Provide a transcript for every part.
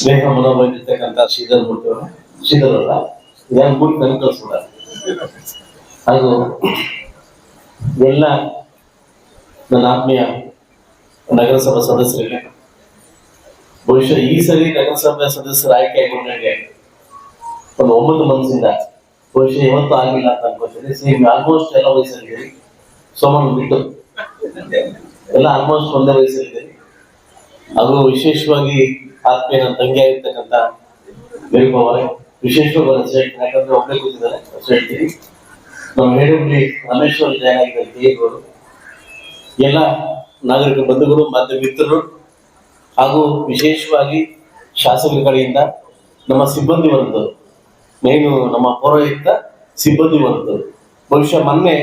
ಸ್ನೇಹ ಮನೋಭವಿರ್ತಕ್ಕಂಥ ಶ್ರೀಧರ್ ಮೂರ್ತಿ ಅವರ ಶ್ರೀಧರ್ ಅಲ್ಲ ಇದನ್ನು ಮೂರ್ತಿ ನನಗೆ ಕಳಿಸ್ಬಿಡ ಅದು ಎಲ್ಲ ನನ್ನ ಆತ್ಮೀಯ ನಗರಸಭಾ ಸದಸ್ಯರಿಗೆ, ಬಹುಶಃ ಈ ಸರಿ ನಗರಸಭೆ ಸದಸ್ಯರ ಆಯ್ಕೆ ಆಗಿಕೊಂಡಂಗೆ ಒಂದು ಒಂಬತ್ತು ಮನಸ್ಸಿಂದ, ಬಹುಶಃ ಇವತ್ತು ಆಗಿಲ್ಲ ಅಂತ ಅನ್ಕೋತೀನಿ. ಸೇಮ್ ಆಲ್ಮೋಸ್ಟ್ ಎಲ್ಲ ವಯಸ್ಸಲ್ಲಿದ್ದೀರಿ ಸೋಮನ್ ಬಿಟ್ಟು. ಎಲ್ಲ ಆಲ್ಮೋಸ್ಟ್ ಒಂದೇ ವಯಸ್ಸಲ್ಲಿದ್ದೀರಿ ಅದು ವಿಶೇಷವಾಗಿ ಆತ್ಮೀಯ ನನ್ನ ತಂಗಿ ಆಗಿರ್ತಕ್ಕಂಥ ಮೇರಿಕೋ ಅವರೇ ವಿಶೇಷವಾಗಿ ಹೇಳ್ತೀನಿ ಯಾಕಂದ್ರೆ ಒಬ್ಬರೇ ಕೂತಿದ್ದಾರೆ ಹೇಳ್ತೀನಿ ನಮ್ಮ ಹೇಳಿ ರಮೇಶ್ವರ ಜಯ ಆಗಿದ್ದಾರೆ ದೇವರು ಎಲ್ಲ ನಾಗರಿಕ ಬಂಧುಗಳು ಮತ್ತು ಮಿತ್ರರು ಹಾಗೂ ವಿಶೇಷವಾಗಿ ಶಾಸಕರ ಕಡೆಯಿಂದ ನಮ್ಮ ಸಿಬ್ಬಂದಿ ವರ್ಗದವರು ಮೇನು ನಮ್ಮ ಪೌರಾಯುಕ್ತ ಸಿಬ್ಬಂದಿ ವರ್ಗದವರು ಬಹುಶಃ ಮೊನ್ನೆ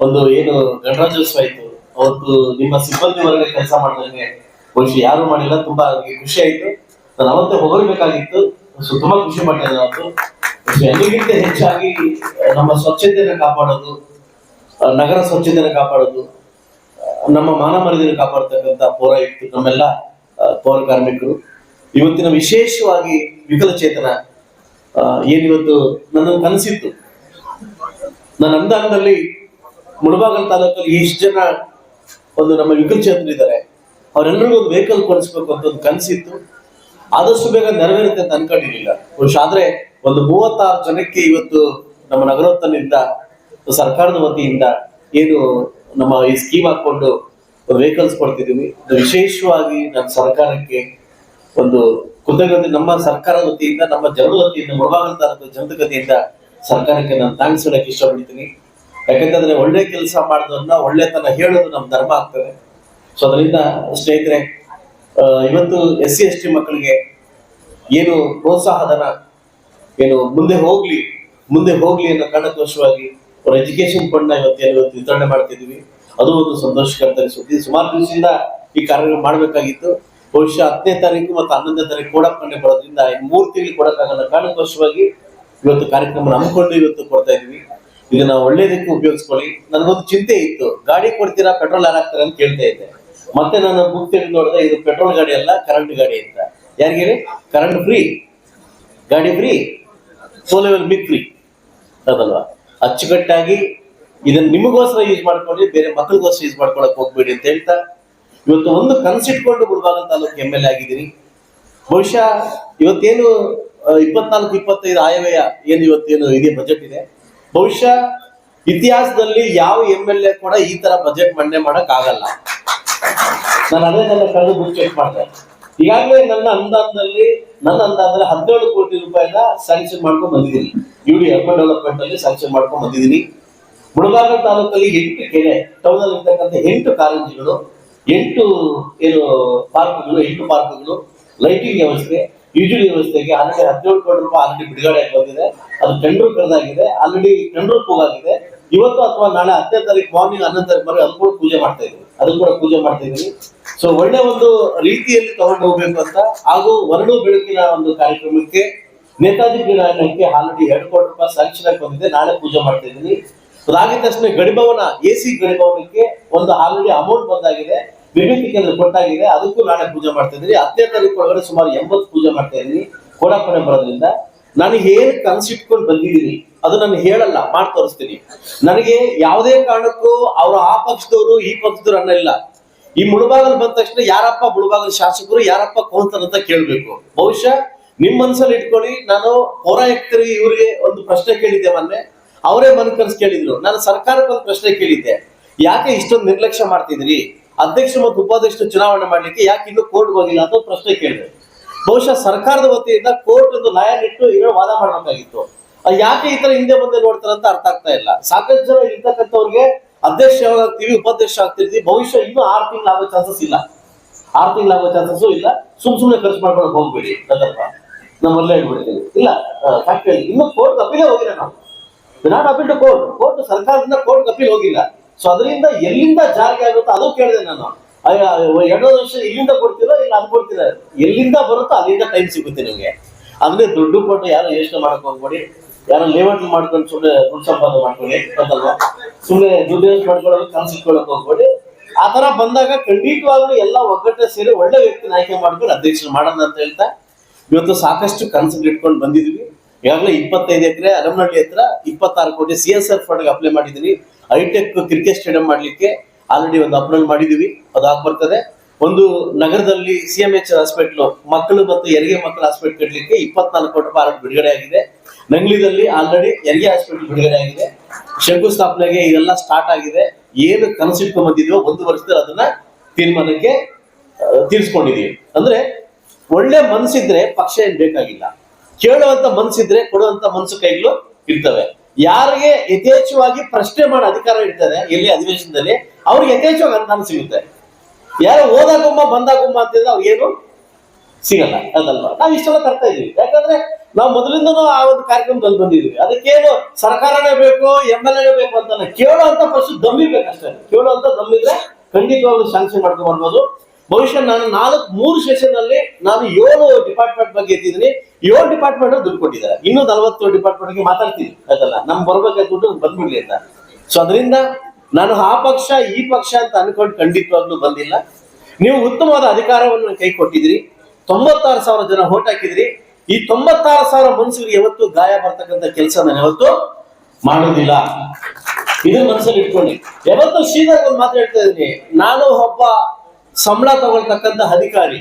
ಒಂದು ಏನು ಗಣರಾಜ್ಯೋತ್ಸವ ಆಯಿತು, ಅವತ್ತು ನಿಮ್ಮ ಸಿಬ್ಬಂದಿ ವರ್ಗ ಕೆಲಸ ಮಾಡಿದಂಗೆ ಬಹುಶಃ ಯಾರು ಮಾಡಿಲ್ಲ, ತುಂಬಾ ಖುಷಿ ಆಯ್ತು. ನಾನು ಅವತ್ತೇ ಹೊಗಳ್ಬೇಕಾಗಿತ್ತು. ಸೊ, ತುಂಬಾ ಖುಷಿ ಪಟ್ಟಿದ್ದೆ ಅವತ್ತು ಹೆಚ್ಚಾಗಿ ನಮ್ಮ ಸ್ವಚ್ಛತೆಯನ್ನು ಕಾಪಾಡೋದು ನಗರ ಸ್ವಚ್ಛತೆಯನ್ನು ಕಾಪಾಡೋದು ನಮ್ಮ ಮಾನ ಮರ್ಯಾದೆಯನ್ನು ಕಾಪಾಡ್ತಕ್ಕಂಥ ಪೌರಾಯುಕ್ತರು ನಮ್ಮೆಲ್ಲ ಪೌರ ಕಾರ್ಮಿಕರು. ಇವತ್ತಿನ ವಿಶೇಷವಾಗಿ ವಿಕಲಚೇತನ ಏನಿವತ್ತು ನನ್ನ ಕನಸಿತ್ತು. ನನ್ನ ಅಂದಾಗದಲ್ಲಿ ಮುಳಬಾಗಲ್ ತಾಲೂಕಲ್ಲಿ ಇಷ್ಟು ಜನ ಒಂದು ನಮ್ಮ ವಿಕಲಚೇತನರಿದ್ದಾರೆ. ಅವರೆಲ್ಲರಿಗೂ ಒಂದು ವೆಹಿಕಲ್ ಕೊಡಿಸ್ಬೇಕು ಅಂತ ಒಂದು ಕನಸಿತ್ತು. ಆದಷ್ಟು ಬೇಗ ನೆರವೇರುತ್ತೆ ಅಂತ ಅನ್ಕೊಂಡಿರ್ಲಿಲ್ಲ. ಬಹುಶಃ ಆದ್ರೆ ಒಂದು ಮೂವತ್ತಾರು ಜನಕ್ಕೆ ಇವತ್ತು ನಮ್ಮ ನಗರೋತ್ತನಿಂದ, ಸರ್ಕಾರದ ವತಿಯಿಂದ ಏನು ನಮ್ಮ ಈ ಸ್ಕೀಮ್ ಹಾಕೊಂಡು ವೆಹಿಕಲ್ಸ್ ಕೊಡ್ತಿದ್ದೀವಿ. ವಿಶೇಷವಾಗಿ ನಮ್ಮ ಸರ್ಕಾರಕ್ಕೆ ಒಂದು ಕೃತಜ್ಞತೆ. ನಮ್ಮ ಸರ್ಕಾರದ ವತಿಯಿಂದ, ನಮ್ಮ ಜನರ ವತಿಯಿಂದ ಮುಳಬಾಗಲ್ ತಾಲೂಕು ಜನದ ಸರ್ಕಾರಕ್ಕೆ ನಾನು ಥ್ಯಾಂಕ್ಸ್ ಹೇಳಕ್ ಇಷ್ಟಪಡ್ತೀನಿ. ಯಾಕಂತಂದ್ರೆ ಒಳ್ಳೆ ಕೆಲಸ ಮಾಡೋದನ್ನ ಒಳ್ಳೆತನ ಹೇಳೋದು ನಮ್ಮ ಧರ್ಮ ಆಗ್ತದೆ. ಸೊ ಅದರಿಂದ ಸ್ನೇಹಿತರೆ ಇವತ್ತು ಎಸ್ ಸಿ ಎಸ್ ಟಿ ಮಕ್ಕಳಿಗೆ ಏನು ಪ್ರೋತ್ಸಾಹಧನ, ಏನು ಮುಂದೆ ಹೋಗ್ಲಿ ಮುಂದೆ ಹೋಗ್ಲಿ ಅನ್ನೋ ಕಾರಣಕ್ಕೋಸ್ಕರವಾಗಿ ಅವ್ರ ಎಜುಕೇಶನ್ ಫಂಡ್ ಇವತ್ತು ಇವತ್ತು ವಿತರಣೆ ಮಾಡ್ತಿದೀವಿ. ಅದು ಒಂದು ಸಂತೋಷಕರ ಸುದ್ದಿ. ಸುಮಾರು ದಿವಸದಿಂದ ಈ ಕಾರ್ಯಕ್ರಮ ಮಾಡಬೇಕಾಗಿತ್ತು. ಬಹುಶಃ ಹತ್ತನೇ ತಾರೀಕು ಮತ್ತು ಹನ್ನೊಂದನೇ ತಾರೀಕು ಕೂಡ ಬರೋದ್ರಿಂದ ಮೂರು ತಿಂಗಳು ಕೊಡೋಕ್ಕಾಗಲ್ಲ. ಕಾರಣಕ್ಕೋಸ್ಕರವಾಗಿ ಇವತ್ತು ಕಾರ್ಯಕ್ರಮ ನಂಬ್ಕೊಂಡು ಇವತ್ತು ಕೊಡ್ತಾ ಇದೀವಿ. ಇದನ್ನ ಒಳ್ಳೇದಕ್ಕೆ ಉಪಯೋಗಿಸ್ಕೊಳ್ಳಿ. ನನಗೊಂದು ಚಿಂತೆ ಇತ್ತು. ಗಾಡಿ ಕೊಡ್ತೀರಾ, ಪೆಟ್ರೋಲ್ ಯಾರಾಗ್ತಾರೆ ಅಂತ ಕೇಳ್ತಾ ಇದ್ದೆ. ಮತ್ತೆ ನಾನು ಬುಕ್ ತೆಗೆದು ನೋಡಿದೆ, ಇದು ಪೆಟ್ರೋಲ್ ಗಾಡಿ ಅಲ್ಲ ಕರೆಂಟ್ ಗಾಡಿ ಅಂತ. ಯಾರಿಗೆ ಹೇಳಿ ಕರೆಂಟ್ ಫ್ರೀ ಗಾಡಿ ಫ್ರೀ ಸೋಲೆವೆಲ್ ಮಿಕ್ ಫ್ರೀ ಅದಲ್ವಾ ಅಚ್ಚುಕಟ್ಟಾಗಿ ಇದನ್ನ ನಿಮಗೋಸ್ಕರ ಯೂಸ್ ಮಾಡ್ಕೊಳ್ಳಿ, ಬೇರೆ ಮಕ್ಕಳಿಗೋಸ್ಕರ ಯೂಸ್ ಮಾಡ್ಕೊಳಕ್ ಹೋಗ್ಬೇಡಿ ಅಂತ ಹೇಳ್ತಾ, ಇವತ್ತು ಒಂದು ಕನ್ಸಿಟ್ಕೊಂಡು ಗುಲ್ಬಾಗ ತಾಲೂಕು ಎಂ ಎಲ್ ಎ ಆಗಿದ್ದೀನಿ ಬಹುಶಃ ಇವತ್ತೇನು ಇಪ್ಪತ್ನಾಲ್ಕು, ಇಪ್ಪತ್ತೈದು ಆಯವ್ಯಯ ಏನು ಇವತ್ತೇನು ಇದೆ ಬಜೆಟ್ ಇದೆ. ಬಹುಶಃ ಇತಿಹಾಸದಲ್ಲಿ ಯಾವ ಎಂ ಎಲ್ ಎ ಕೂಡ ಈ ತರ ಬಜೆಟ್ ಮಂಡನೆ ಮಾಡಕ್ ಆಗಲ್ಲ. ನಾನು ಅದೇ ನನ್ನ ಕಳೆದು ಬುಕ್ ಚೆಕ್ ಮಾಡಿದೆ. ಈಗಾಗಲೇ ನನ್ನ ಅನುದಾನದಲ್ಲಿ ನನ್ನ ಅನುದಾನದಲ್ಲಿ ಹದಿನೇಳು ಕೋಟಿ ರೂಪಾಯಿನ ಸ್ಯಾಂಕ್ಷನ್ ಮಾಡ್ಕೊಂಡು ಬಂದಿದ್ದೀನಿ. ಯು ಡಿ ಅರ್ಬನ್ ಡೆವಲಪ್ಮೆಂಟ್ ಅಲ್ಲಿ ಸ್ಯಾಂಕ್ಷನ್ ಮಾಡ್ಕೊಂಡು ಬಂದಿದ್ದೀನಿ. ಮುಳಬಾಗ ತಾಲೂಕಲ್ಲಿ ಎಂಟು ಕೆರೆ ಟೌನ್ ಅಲ್ಲಿ ಇರ್ತಕ್ಕಂಥ ಎಂಟು ಕಾಲೇಜುಗಳು ಎಂಟು ಏನು ಪಾರ್ಕ್ಗಳು, ಎಂಟು ಪಾರ್ಕ್ಗಳು ಲೈಟಿಂಗ್ ವ್ಯವಸ್ಥೆ ಯುಜುಲಿ ವ್ಯವಸ್ಥೆಗೆ ಆಲ್ರೆಡಿ ಹದಿನೇಳು ಕೋಟಿ ರೂಪಾಯಿ ಆಲ್ರೆಡಿ ಬಿಡುಗಡೆ ಆಗಿ ಬಂದಿದೆ. ಅದು ಟೆಂಡರ್ ಕರೆದಾಗಿದೆ. ಆಲ್ರೆಡಿ ಟೆಂಡರ್ ಕೂಗಾಗಿದೆ ಇವತ್ತು ಅಥವಾ ನಾಳೆ ಹತ್ತನೇ ತಾರೀಕು ಮಾರ್ನಿಂಗ್ ಹನ್ನೊಂದು ತಾರೀಕು ಬರೋ ಅದು ಕೂಡ ಪೂಜೆ ಮಾಡ್ತಾ ಇದ್ದೀವಿ ಅದು ಕೂಡ ಪೂಜೆ ಮಾಡ್ತಾ ಇದ್ವಿ. ಸೊ ಒಳ್ಳೆ ಒಂದು ರೀತಿಯಲ್ಲಿ ತಗೊಂಡು ಹೋಗ್ಬೇಕು ಅಂತ, ಹಾಗೂ ವರ್ಣ ಬೆಳಕಿನ ಒಂದು ಕಾರ್ಯಕ್ರಮಕ್ಕೆ ನೇತಾಜಿ ಕ್ರೀಡಾಂಗಣಕ್ಕೆ ಆಲ್ರೆಡಿ ಎರಡು ಕೋಟಿ ರೂಪಾಯಿ ಸ್ಯಾಂಕ್ಷನ್ ಬಂದಿದೆ. ನಾಳೆ ಪೂಜೆ ಮಾಡ್ತಾ ಇದ್ದೀನಿ. ಅದಾಗಿದ ತಕ್ಷಣ ಗಡಿಭವನ ಎ ಸಿ ಗಡಿಭವನಕ್ಕೆ ಒಂದು ಆಲ್ರೆಡಿ ಅಮೌಂಟ್ ಬಂದಾಗಿದೆ. ವಿಭಿನ್ನ ಕೇಂದ್ರ ಕೊಟ್ಟಾಗಿದೆ. ಅದಕ್ಕೂ ನಾಳೆ ಪೂಜೆ ಮಾಡ್ತಾ ಇದ್ದೀನಿ. ಹತ್ತನೇ ತಾರೀಕು ಒಳಗಡೆ ಸುಮಾರು ಎಂಬತ್ತು ಪೂಜೆ ಮಾಡ್ತಾ ಇದ್ದೀನಿ. ಕೋಡಾಪಣೆ ಬರೋದ್ರಿಂದ. ನನಗೆ ಏನು ಕನಸಿಟ್ಕೊಂಡು ಬಂದಿದ್ದೀನಿ ಅದು ನಾನು ಹೇಳಲ್ಲ, ಮಾಡಿ ತೋರಿಸ್ತೀನಿ. ನನಗೆ ಯಾವುದೇ ಕಾರಣಕ್ಕೂ ಅವರು ಆ ಪಕ್ಷದವರು, ಈ ಪಕ್ಷದವ್ರು ಅನ್ನಲ್ಲ ಈ ಮುಳುಬಾಗಲ್ ಬಂದ ತಕ್ಷಣ ಯಾರಪ್ಪ ಮುಳುಬಾಗಲ್ ಶಾಸಕರು, ಯಾರಪ್ಪ ಕೌನ್ಸರ್ ಅಂತ ಕೇಳಬೇಕು. ಬಹುಶಃ ನಿಮ್ ಮನಸ್ಸಲ್ಲಿ ಇಟ್ಕೊಳ್ಳಿ, ನಾನು ಪೌರಾಯುಕ್ತರಿಗೆ ಇವರಿಗೆ ಒಂದು ಪ್ರಶ್ನೆ ಕೇಳಿದ್ದೆ ಮೊನ್ನೆ. ಅವರೇ ಮನ್ ಕನಸು ಕೇಳಿದ್ರು. ನಾನು ಸರ್ಕಾರಕ್ಕೆ ಒಂದು ಪ್ರಶ್ನೆ ಕೇಳಿದ್ದೆ. ಯಾಕೆ ಇಷ್ಟೊಂದು ನಿರ್ಲಕ್ಷ್ಯ ಮಾಡ್ತಿದ್ರಿ ಅಧ್ಯಕ್ಷ ಮತ್ತು ಉಪಾಧ್ಯಕ್ಷ ಚುನಾವಣೆ ಮಾಡ್ಲಿಕ್ಕೆ ಯಾಕೆ ಇನ್ನೂ ಕೋರ್ಟ್ ಹೋಗಿಲ್ಲ ಅಂತ ಪ್ರಶ್ನೆ ಕೇಳಿದೆ. ಬಹುಶಃ ಸರ್ಕಾರದ ವತಿಯಿಂದ ಕೋರ್ಟ್ ಒಂದು ಲಾಯರ್ ಇಟ್ಟು ವಾದ ಮಾಡಬೇಕಾಗಿತ್ತು. ಯಾಕೆ ಈ ತರ ಹಿಂದೆ ಮುಂದೆ ನೋಡ್ತಾರೆ ಅಂತ ಅರ್ಥ ಆಗ್ತಾ ಇಲ್ಲ. ಸಾಕಷ್ಟು ಜನ ಇರ್ತಕ್ಕಂಥವ್ರಿಗೆ ಅಧ್ಯಕ್ಷ ಆಗ್ತೀವಿ, ಉಪಾಧ್ಯಕ್ಷ ಆಗ್ತಿರ್ತೀವಿ, ಭವಿಷ್ಯ ಇನ್ನೂ ಆರು ಆಗೋ ಚಾನ್ಸಸ್ ಇಲ್ಲ. ಆರು ಆಗೋ ಚಾನ್ಸಸ್ ಇಲ್ಲ. ಸುಮ್ ಸುಮ್ನೆ ಖರ್ಚು ಮಾಡ್ಕೊಂಡು ಹೋಗ್ಬೇಡಿ ಅದಪ್ಪ ನಮ್ಮಲ್ಲೇ ಹೇಳ್ಬಿಡ್ತೀನಿ. ಇಲ್ಲ ಫ್ಯಾಕ್ಟ್ರಿ ಇನ್ನು ಕೋರ್ಟ್ ಅಪೀಲೇ ಹೋಗಿಲ್ಲ ನಾವು. Not appeal to court court ಸರ್ಕಾರದಿಂದ ಕೋರ್ಟ್ ಅಪೀಲ್ ಹೋಗಿಲ್ಲ. ಸೊ ಅದರಿಂದ ಎಲ್ಲಿಂದ ಜಾರಿಗೆ ಆಗುತ್ತೋ ಅದು ಕೇಳಿದೆ ನಾನು. ಎರಡು ವರ್ಷ ಇಲ್ಲಿಂದ ಕೊಡ್ತೀರೋ ಇಲ್ಲ ಅದು ಕೊಡ್ತೀರ? ಎಲ್ಲಿಂದ ಬರುತ್ತೋ ಅಲ್ಲಿಂದ ಟೈಮ್ ಸಿಗುತ್ತೆ ನಿಮಗೆ. ಅಂದ್ರೆ ದುಡ್ಡು ಕೊಟ್ಟು ಯಾರು ಯೋಚನೆ ಮಾಡಕ್ ಹೋಗ್ಬೇಡಿ ಯಾರು ಲೇಔಟ್ ಮಾಡ್ಕೊಂಡು ಸುಮ್ಮನೆ ದುಡ್ಡು ಸಂಪಾದನೆ ಮಾಡ್ಕೊಳ್ಳಿ ಅಂತಲ್ವ? ಸುಮ್ಮನೆ ದುಡ್ಡು ಯೂಸ್ ಮಾಡ್ಕೊಳ್ಳೋದು ಇಟ್ಕೊಳಕ್ ಹೋಗ್ಬೇಡಿ. ಆ ತರ ಬಂದಾಗ ಖಂಡಿತವಾಗ್ಲೂ ಎಲ್ಲ ಒಗ್ಗಟ್ಟೆ ಸೇರಿ ಒಳ್ಳೆ ವ್ಯಕ್ತಿನ ಆಯ್ಕೆ ಮಾಡ್ಕೊಂಡು ಅಧ್ಯಕ್ಷ ಮಾಡೋಣ ಅಂತ ಹೇಳ್ತಾ, ಇವತ್ತು ಸಾಕಷ್ಟು ಕನಸುಗಳು ಇಟ್ಕೊಂಡು ಬಂದಿದ್ವಿ. ಈಗಾಗಲೇ ಇಪ್ಪತ್ತೈದು ಎಕರೆ ಅರಮನಹಳ್ಳಿ ಹತ್ರ ಇಪ್ಪತ್ತಾರು ಕೋಟಿ C S R fund apply ಮಾಡಿದ್ವಿ ಹೈಟೆಕ್ ಕ್ರಿಕೆಟ್ ಸ್ಟೇಡಿಯಂ ಮಾಡ್ಲಿಕ್ಕೆ ಆಲ್ರೆಡಿ ಒಂದು ಅಪ್ರೂವಲ್ ಮಾಡಿದೀವಿ. ಅದು ಆಗ್ಬರ್ತದೆ ಒಂದು ನಗರದಲ್ಲಿ ಸಿ ಎಂ ಎಚ್ ಹಾಸ್ಪಿಟ್ಲು ಮಕ್ಕಳು ಮತ್ತು ಹೆರಿಗೆ ಮಕ್ಕಳ ಹಾಸ್ಪಿಟ್ಲ್ ಕಟ್ಟಲಿಕ್ಕೆ ಇಪ್ಪತ್ನಾಲ್ಕು ಕೋಟಿ ರೂಪಾಯಿ ಬಿಡುಗಡೆ ಆಗಿದೆ. ನಂಗ್ಲಿದಲ್ಲಿ ಆಲ್ರೆಡಿ ಹೆರಿಗೆ ಹಾಸ್ಪಿಟ್ಲ್ ಬಿಡುಗಡೆ ಆಗಿದೆ. ಶಂಕುಸ್ಥಾಪನೆಗೆ ಇದೆಲ್ಲ ಸ್ಟಾರ್ಟ್ ಆಗಿದೆ. ಏನು ಕನಸಿಟ್ಕೊಂಡ್ ಬಂದಿದೀವೋ ಒಂದು ವರ್ಷದಲ್ಲಿ ಅದನ್ನ ತೀರ್ಮಾನಕ್ಕೆ ತೀರ್ಸ್ಕೊಂಡಿದೀವಿ. ಅಂದ್ರೆ ಒಳ್ಳೆ ಮನಸ್ಸಿದ್ರೆ ಪಕ್ಷ ಏನ್ ಬೇಕಾಗಿಲ್ಲ. ಕೇಳುವಂತ ಮನಸ್ಸಿದ್ರೆ ಕೊಡುವಂತ ಮನಸ್ಸು ಕೈಗಳು ಇರ್ತವೆ. ಯಾರಿಗೆ ಯಥೇಚ್ಛವಾಗಿ ಪ್ರಶ್ನೆ ಮಾಡೋ ಅಧಿಕಾರ ಇರ್ತದೆ ಎಲ್ಲಿ ಅಧಿವೇಶನದಲ್ಲಿ ಅವ್ರಿಗೆ ಯಥೇಚ್ಛವಾಗಿ ಅನುದಾನ ಸಿಗುತ್ತೆ. ಯಾರು ಓದಾಗುಮ್ಮ ಬಂದಾಗುಮ್ಮ ಅಂತಿದ್ರೆ ಅವ್ರಿಗೇನು ಸಿಗಲ್ಲ. ಅದಲ್ವಾ? ನಾವು ಇಷ್ಟೆಲ್ಲ ತರ್ತಾ ಇದೀವಿ ಯಾಕಂದ್ರೆ ನಾವು ಮೊದಲಿಂದನೂ ಆ ಒಂದು ಕಾರ್ಯಕ್ರಮದಲ್ಲಿ ಬಂದಿದ್ವಿ ಅದಕ್ಕೇನು ಸರ್ಕಾರನೇ ಬೇಕು, ಎಂ ಎಲ್ ಎನೇ ಬೇಕು ಅಂತಲ್ಲ ಅಂತ ಫಸ್ಟ್ ಕೇಳೋ ಅಂತ ದಮ್ಮಿದ್ರೆ ಖಂಡಿತವಾಗ್ಲೂ ಶಾಂಕ್ಷನ್ ಮಾಡ್ಕೊಂಡು ಬರ್ಬೋದು. ಬಹುಶಃ ನಾನು ನಾಲ್ಕು, ಮೂರು ಸೆಷನ್ ಅಲ್ಲಿ ನಾನು ಏಳು ಡಿಪಾರ್ಟ್ಮೆಂಟ್ ಬಗ್ಗೆ ಎತ್ತಿದ್ದೀನಿ. ಏಳು ಡಿಪಾರ್ಟ್ಮೆಂಟ್ ದುಡ್ಡು ಕೊಟ್ಟಿದ್ದಾರೆ. ಇನ್ನೂ ನಲವತ್ತು ಡಿಪಾರ್ಟ್ಮೆಂಟ್ಗೆ ಮಾತಾಡ್ತೀನಿ. ಅದಲ್ಲ ನಮ್ ಬರ್ಬೇಕಾದ ದುಡ್ಡು ಬಂದ್ಬಿಡ್ಲಿ ಅಂತ. ಸೊ ಅದರಿಂದ ನಾನು ಆ ಪಕ್ಷ, ಈ ಪಕ್ಷ ಅಂತ ಅನ್ಕೊಂಡು ಖಂಡಿತವಾಗ್ಲೂ ಬಂದಿಲ್ಲ. ನೀವು ಉತ್ತಮವಾದ ಅಧಿಕಾರವನ್ನು ಕೈ ಕೊಟ್ಟಿದ್ರಿ ತೊಂಬತ್ತಾರು ಸಾವಿರ ಜನ ಓಟ್ ಹಾಕಿದ್ರಿ ಈ ತೊಂಬತ್ತಾರು ಸಾವಿರ ಮನುಷ್ಯರಿಗೆ ಯಾವತ್ತು ಗಾಯ ಬರ್ತಕ್ಕಂಥ ಕೆಲಸ ನಾನು ಯಾವತ್ತು ಮಾಡೋದಿಲ್ಲ. ಇದನ್ನ ಮನಸ್ಸಲ್ಲಿ ಇಟ್ಕೊಳ್ಳಿ. ಯಾವತ್ತು ಶ್ರೀಧರ್ ಒಂದು ಮಾತು ಹೇಳ್ತಾ ಇದ್ದೀನಿ. ನಾನು ಒಬ್ಬ ಸಂಬಳ ತಗೊಳ್ತಕ್ಕಂಥ ಅಧಿಕಾರಿ.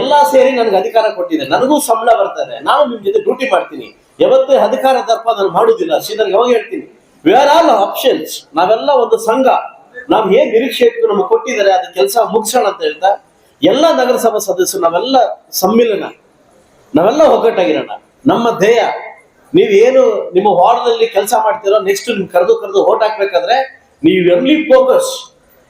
ಎಲ್ಲಾ ಸೇರಿ ನನಗೆ ಅಧಿಕಾರ ಕೊಟ್ಟಿದೆ ನನಗೂ ಸಂಬಳ ಬರ್ತದೆ ನಾನು ನಿಮ್ ಜೊತೆ ಡ್ಯೂಟಿ ಮಾಡ್ತೀನಿ. ಯಾವತ್ತು ಅಧಿಕಾರ ದರ್ಪ ನಾನು ಮಾಡುದಿಲ್ಲ. ಶ್ರೀಧರ್ ಯಾವಾಗ ಹೇಳ್ತೀನಿ? ವಿ ಆರ್ ಆಲ್ ಆಪ್ಷನ್ಸ್ ನಾವೆಲ್ಲ ಒಂದು ಸಂಘ. ನಾವು ಹೇಗೆ ನಿರೀಕ್ಷೆ ಇಟ್ಟು ನಮಗೆ ಕೊಟ್ಟಿದ್ದಾರೆ, ಅದು ಕೆಲಸ ಮುಗಿಸೋಣ ಅಂತ ಹೇಳ್ತಾ, ಎಲ್ಲ ನಗರಸಭಾ ಸದಸ್ಯರು, ನಾವೆಲ್ಲ ಸಮ್ಮಿಲನ. ನಾವೆಲ್ಲ ಒಗ್ಗಟ್ಟಾಗಿರೋಣ. ನಮ್ಮ ಧ್ಯೇಯ. ನೀವೇನು ನಿಮ್ಮ ವಾರ್ಡ್ನಲ್ಲಿ ಕೆಲಸ ಮಾಡ್ತೀರೋ ನೆಕ್ಸ್ಟ್ ನಿಮ್ಗೆ ಕರೆದು ಕರೆದು ಓಟ್ ಹಾಕ್ಬೇಕಾದ್ರೆ, ನೀವು ಎರ್ಲಿ ಫೋಕಸ್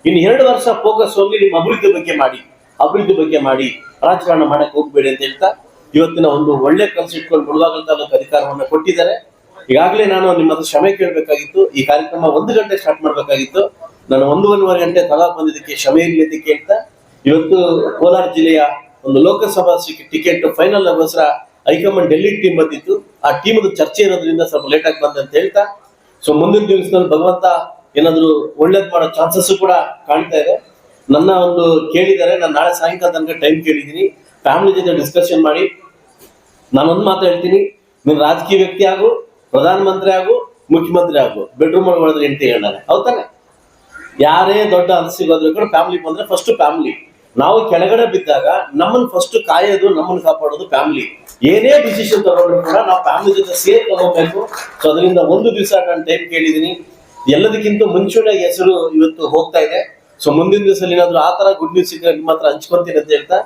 ಇನ್ನು ಎರಡು ವರ್ಷ ಫೋಕಸ್ ಹೋಗಿ ನಿಮ್ಮ ಅಭಿವೃದ್ಧಿ ಬಗ್ಗೆ ಮಾಡಿ. ಅಭಿವೃದ್ಧಿ ಬಗ್ಗೆ ಮಾಡಿ. ರಾಜಕಾರಣ ಮಾಡಕ್ ಹೋಗ್ಬೇಡಿ ಅಂತ ಹೇಳ್ತಾ, ಇವತ್ತಿನ ಒಂದು ಒಳ್ಳೆ ಕನಸು ಇಟ್ಕೊಂಡು ತಾಲೂಕು ಅಧಿಕಾರವನ್ನು ಕೊಟ್ಟಿದ್ದಾರೆ. ಈಗಾಗಲೇ ನಾನು ನಿಮ್ಮ ಹತ್ರ ಕ್ಷಮೆ ಕೇಳಬೇಕಾಗಿತ್ತು. ಈ ಕಾರ್ಯಕ್ರಮ ಒಂದು ಗಂಟೆ ಸ್ಟಾರ್ಟ್ ಮಾಡಬೇಕಾಗಿತ್ತು. ನಾನು ಒಂದು ಒಂದೂವರೆ ಗಂಟೆ ತಲಾ ಬಂದಿದ್ದಕ್ಕೆ ಕ್ಷಮೆ ಇರಲಿ ಅಂತ ಕೇಳ್ತಾ. ಇವತ್ತು ಕೋಲಾರ ಜಿಲ್ಲೆಯ ಒಂದು ಲೋಕಸಭಾ ಟಿಕೆಟ್ ಫೈನಲ್ ಅವಸರ ಹೈಕಮಾಂಡ್ ಡೆಲ್ಲಿ ಟೀಮ್ ಬಂದಿತ್ತು. ಆ ಟೀಮ್ ಚರ್ಚೆ ಇರೋದ್ರಿಂದ ಸ್ವಲ್ಪ ಲೇಟ್ ಆಗಿ ಬಂದಂತ ಹೇಳ್ತಾ. ಸೊ ಮುಂದಿನ ದಿವಸದಲ್ಲಿ ಭಗವಂತ ಏನಾದ್ರು ಒಳ್ಳೇದ್ ಮಾಡೋ ಚಾನ್ಸಸ್ ಕೂಡ ಕಾಣ್ತಾ ಇದೆ. ನನ್ನ ಒಂದು ಕೇಳಿದ್ದಾರೆ. ನಾನು ನಾಳೆ ಸಾಯಂಕಾಲ ತನಕ ಟೈಮ್ ಕೇಳಿದ್ದೀನಿ. ಫ್ಯಾಮಿಲಿ ಜೊತೆ ಡಿಸ್ಕಷನ್ ಮಾಡಿ. ನಾನೊಂದು ಮಾತು ಹೇಳ್ತೀನಿ. ನೀನು ರಾಜಕೀಯ ವ್ಯಕ್ತಿ ಆಗು. ಪ್ರಧಾನಮಂತ್ರಿ ಆಗು, ಮುಖ್ಯಮಂತ್ರಿ ಆಗು ಬೆಡ್ರೂಮ್ ಒಳಗೆ ಹೊಡೆದ್ರೆ ಹೆಂಡತಿ ಹೇಳಲ್ಲ ಹೌದಾನೆ ಯಾರೇ ದೊಡ್ಡ ಅನಿಸಿಗೋದ್ರು ಕೂಡ ಫ್ಯಾಮಿಲಿ ಬಂದ್ರೆ ಫಸ್ಟ್ ಫ್ಯಾಮಿಲಿ ನಾವು ಕೆಳಗಡೆ ಬಿದ್ದಾಗ ನಮ್ಮನ್ನ ಫಸ್ಟ್ ಕಾಯೋದು ನಮ್ಮನ್ನ ಕಾಪಾಡೋದು ಫ್ಯಾಮಿಲಿ ಏನೇ ಡಿಸಿಷನ್ ತಗೊಂಡ್ರು ಕೂಡ ನಾವು ಫ್ಯಾಮಿಲಿ ಜೊತೆ ಸೇರ್ ತಗೋಬೇಕು ಸೊ ಅದರಿಂದ ಒಂದು ದಿವಸ ನಾನು ಟೈಮ್ ಕೇಳಿದೀನಿ ಎಲ್ಲದಕ್ಕಿಂತ ಮುಂಚೂಣಿಯಾಗಿ ಹೆಸರು ಇವತ್ತು ಹೋಗ್ತಾ ಇದೆ. ಸೊ ಮುಂದಿನ ದಿವಸದಲ್ಲಿ ಏನಾದ್ರು ಆ ತರ ಗುಡ್ ನ್ಯೂಸ್ ಇದ್ರೆ ನಿಮ್ಮ ಹತ್ರ ಹಂಚ್ಕೊಂತೀನಿ ಅಂತ ಹೇಳ್ತಾ,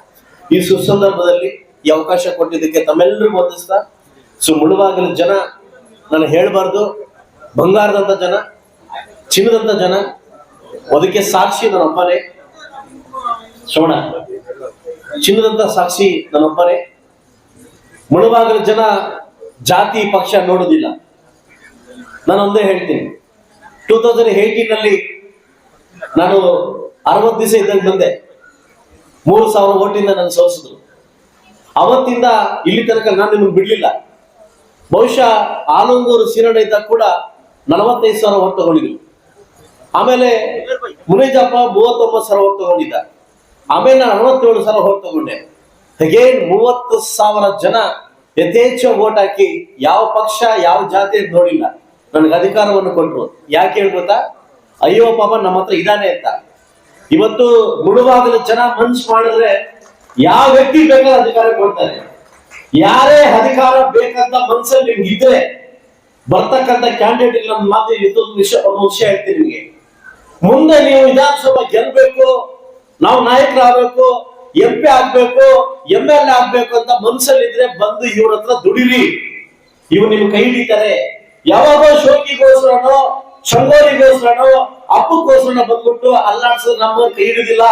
ಈ ಸುಸಂದರ್ಭದಲ್ಲಿ ಈ ಅವಕಾಶ ಕೊಟ್ಟಿದ್ದಕ್ಕೆ ತಮ್ಮೆಲ್ಲರಿಗೂ ವಂದಿಸ್ತಾ ಸೊ ಮುಳುವಾಗಲ ಜನ ನಾನು ಹೇಳಬಾರ್ದು. ಬಂಗಾರದಂಥ ಜನ ಚಿನ್ನದಂಥ ಜನ, ಅದಕ್ಕೆ ಸಾಕ್ಷಿ ನನ್ನಪ್ಪನೇ ಶ್ರವಣ ಚಿನ್ನದಂತ ಸಾಕ್ಷಿ ನನ್ನಪ್ಪನೇ ಜನ ಜಾತಿ ಪಕ್ಷ ನೋಡೋದಿಲ್ಲ. ನಾನು ಒಂದೇ ಹೇಳ್ತೀನಿ. ಟೂ ತೌಸಂಡ್ ಏಯ್ಟೀನಲ್ಲಿ ನಾನು ಅರವತ್ತು ದಿವಸ ಇದ್ದಂಗೆ ಬಂದೆ. ಮೂರು ಸಾವಿರ ಓಟಿಂದ ನಾನು ಸೋಸಿದ್ರು ಅವತ್ತಿಂದ ಇಲ್ಲಿ ತನಕ ನಾನು ನಿಮ್ಗೆ ಬಿಡ್ಲಿಲ್ಲ. ಬಹುಶಃ ಆಲಂಗೂರು ಸೀರಣ್ಣ ಇದ್ದಾಗ ಕೂಡ ನಲವತ್ತೈದು ಸಾವಿರ ಓಟ್ ತಗೊಂಡಿದ್ರು ಆಮೇಲೆ ಮುನೇಜಪ್ಪ ಮೂವತ್ತೊಂಬತ್ತು ಸಾವಿರ ಓಟ್ ತಗೊಂಡಿದ್ದ ಆಮೇಲೆ ನಾನು ಅರವತ್ತೇಳು ಸಾವಿರ ತಗೊಂಡೆ ಅಗೇನ್ ಮೂವತ್ತು ಸಾವಿರ ಜನ ಯಥೇಚ್ಛ ಓಟ್ ಹಾಕಿ ಯಾವ ಪಕ್ಷ, ಯಾವ ಜಾತಿ ನೋಡಿಲ್ಲ. ನನಗೆ ಅಧಿಕಾರವನ್ನು ಕೊಟ್ಟರು ಯಾಕೆ ಹೇಳ್ಬೋತಾ ಅಯ್ಯೋ ಪಾಪ ನಮ್ಮ ಹತ್ರ ಇದಾನೆ ಅಂತ. ಇವತ್ತು ಮುಳುವಾಗಲು ಜನ ಮನ್ಸು ಮಾಡಿದ್ರೆ ಯಾವ ವ್ಯಕ್ತಿ ಬೇಕಾದ ಅಧಿಕಾರ ಕೊಡ್ತಾರೆ. ಯಾರೇ ಅಧಿಕಾರ ಬೇಕಂತ ಮನಸ್ಸಲ್ಲಿ ನಿಮ್ಗೆ ಇದ್ರೆ ಬರ್ತಕ್ಕಂಥ ಕ್ಯಾಂಡಿಡೇಟ್ ನಮ್ಮ ಮಾತು ಇದೊಂದು ವಿಷಯ ಒಂದು ವಿಷಯ ಹೇಳ್ತೀನಿ ನಿಮಗೆ. ಮುಂದೆ ನೀವು ವಿಧಾನಸಭಾ ಗೆಲ್ಬೇಕು, ನಾವು ನಾಯಕರಾಗಬೇಕು ಎಂ ಪಿ ಆಗ್ಬೇಕು ಎಂ ಎಲ್ ಆಗ್ಬೇಕು ಅಂತ ಮನಸ್ಸಲ್ಲಿ ಇದ್ರೆ ಬಂದು ಇವ್ರ ಹತ್ರ ದುಡಿರಿ. ಇವ್ ನಿಮ್ ಕೈ ಹಿಡಿತಾರೆ. ಯಾವಾಗೋ ಶೋಕಿಗೋಸ್ಕರನೋ ಶಂಗೋರಿಗೋಸ್ಕರನೋ ಅಪ್ಪಕ್ಕೋಸ್ಕರನ ಬಂದ್ಬಿಟ್ಟು ಅಲ್ಲಾಡ್ಸೋದು ನಮ್ಮ ಕೈ ಹಿಡಿದಿಲ್ಲ.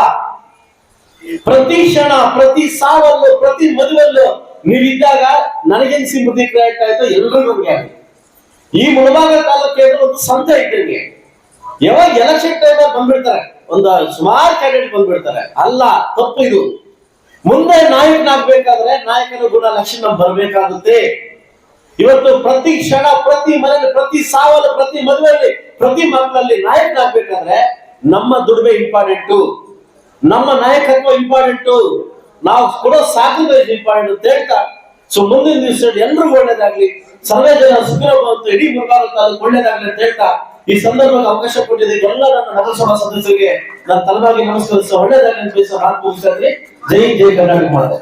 ಪ್ರತಿ ಕ್ಷಣ, ಪ್ರತಿ ಸಾವಲ್ಲೂ, ಪ್ರತಿ ಮದುವೆಲ್ಲೂ ನೀವಿದ್ದಾಗ ನನಗೇನ್ ಸಿಂಪತಿ ಕ್ರಿಯೇಟ್ ಆಯ್ತು ಎಲ್ರಿಗೂ ನಮ್ಗೆ. ಈ ಮುಳಬಾಗ ತಾಲೂಕು ಒಂದು ಸಂತ ಇದ್ದಂಗೆ. ಯಾವಾಗ ಎಲೆಕ್ಷನ್ ಟೈಮ್ ಬಂದ್ಬಿಡ್ತಾರೆ? ಒಂದು ಸುಮಾರು ಕ್ಯಾಂಡಿಡೇಟ್ ಬಂದ್ಬಿಡ್ತಾರೆ. ಅಲ್ಲ, ತಪ್ಪು ಇದು. ಮುಂದೆ ನಾಯಕನಾಗ್ಬೇಕಾದ್ರೆ ನಾಯಕನ ಗುಣ ಲಕ್ಷಣ ಬರ್ಬೇಕಾಗುತ್ತೆ. ಇವತ್ತು ಪ್ರತಿ ಕ್ಷಣ, ಪ್ರತಿ ಮನೆಯಲ್ಲಿ, ಪ್ರತಿ ಸಾವಲ್ಲಿ ಪ್ರತಿ ಮದುವೆಯಲ್ಲಿ, ಪ್ರತಿ ಮಕ್ಕಳಲ್ಲಿ ನಾಯಕನಾಗ್ಬೇಕಾದ್ರೆ ನಮ್ಮ ದುಡಿಮೆ ಇಂಪಾರ್ಟೆಂಟು ನಮ್ಮ ನಾಯಕತ್ವ ಇಂಪಾರ್ಟೆಂಟು ನಾವು ಕೊಡೋ ಸ್ಯಾಕ್ರಿಫೈಸ್ ಇಂಪಾರ್ಟೆಂಟ್ ಅಂತ ಹೇಳ್ತಾ, ಸೊ ಮುಂದಿನ ದಿವಸ ಎಲ್ರಿಗೂ ಒಳ್ಳೇದಾಗ್ಲಿ ಸರ್ವೇ ಜನ ಇಡೀ ಮುರುಘಾಲ ತಾಲೂಕು ಒಳ್ಳೇದಾಗ್ಲಿ ಅಂತ ಹೇಳ್ತಾ, ಈ ಸಂದರ್ಭಕ್ಕೆ ಅವಕಾಶ ಕೊಟ್ಟಿದ್ದಕ್ಕೆ ಎಲ್ಲ ನನ್ನ ನಗರಸಭಾ ಸದಸ್ಯರಿಗೆ ನನ್ನ ತಲವಾಗಿ ನಮಸ್ಕರಿಸ ಒಳ್ಳೇದಾಗ್ಲಿ ಅಂತ ಬಯಸೋ ನಾನು. ಜೈ ಜೈ ಕರ್ನಾಟಕ ಮಾತೆ